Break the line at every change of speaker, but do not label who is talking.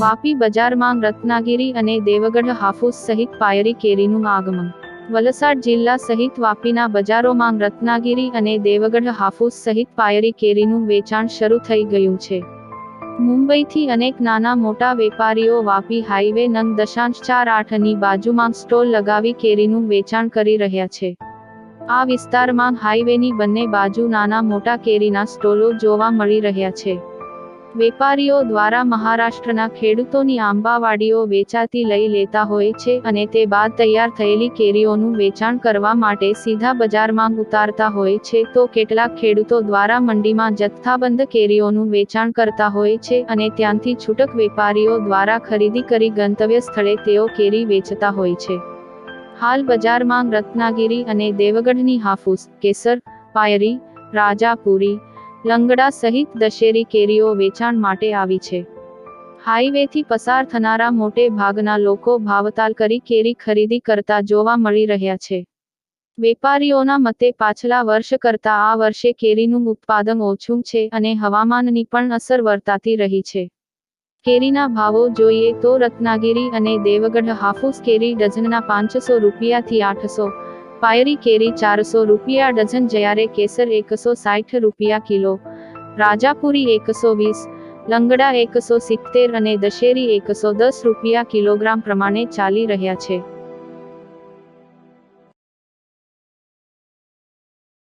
વાપી બજારમાં રત્નાગીરી અને દેવગઢ હાફૂસ સહિત પાયરી કેરીનું આગમન. વલસાડ જિલ્લા સહિત વાપીના બજારોમાં રત્નાગીરી અને દેવગઢ હાફૂસ સહિત પાયરી કેરીનું વેચાણ શરૂ થઈ ગયું છે. મુંબઈથી અનેક નાના મોટા વેપારીઓ વાપી હાઈવે નંગ દશાંશ ચાર આઠની બાજુમાં સ્ટોલ લગાવી કેરીનું વેચાણ કરી રહ્યા છે. આ વિસ્તારમાં હાઈવેની બંને બાજુ નાના મોટા કેરીના સ્ટોલો જોવા મળી રહ્યા છે. વેપારીઓ દ્વારા મહારાષ્ટ્રના ખેડૂતોની આંબાવાડીઓ વેચાતી લઈ લેતા હોય છે અને તે બાદ તૈયાર થયેલી કેરીઓનું વેચાણ કરવા માટે સીધા બજારમાં ઉતારતા હોય છે. તો કેટલાક ખેડૂતો દ્વારા મંડીમાં જથ્થાબંધ કેરીઓનું વેચાણ કરતા હોય છે અને ત્યાંથી છૂટક વેપારીઓ દ્વારા ખરીદી કરી ગંતવ્ય સ્થળે તેઓ કેરી વેચતા હોય છે. હાલ બજારમાં રત્નાગીરી અને દેવગઢની હાફૂસ, કેસર, પાયરી, રાજાપુરી લંગડા સહિત દશેરી કેરીઓ વેચાણ માટે આવી છે. હાઈવેથી પસાર થનારા મોટે ભાગના લોકો ભાવતાલ કરી કેરી ખરીદી કરતા જોવા મળી રહ્યા છે. વેપારીઓના મતે પાછલા વર્ષ કરતા આ વર્ષે કેરીનું ઉત્પાદન ઓછું છે અને હવામાનની પણ અસર વર્તાતી રહી છે. કેરીના ભાવો જોઈએ તો રત્નાગીરી અને દેવગઢ હાફૂસ કેરી ડઝનના પાંચસો રૂપિયાથી આઠસો પાયરી કેરી ચારસો રૂપિયા, ડઝન જ્યારે કેસર એકસો સાઠ રૂપિયા કિલો, રાજાપુરી એકસો વીસ, લંગડા એકસો સિત્તેર અને દશેરી એકસો દસ રૂપિયા કિલોગ્રામ પ્રમાણે ચાલી રહ્યા છે.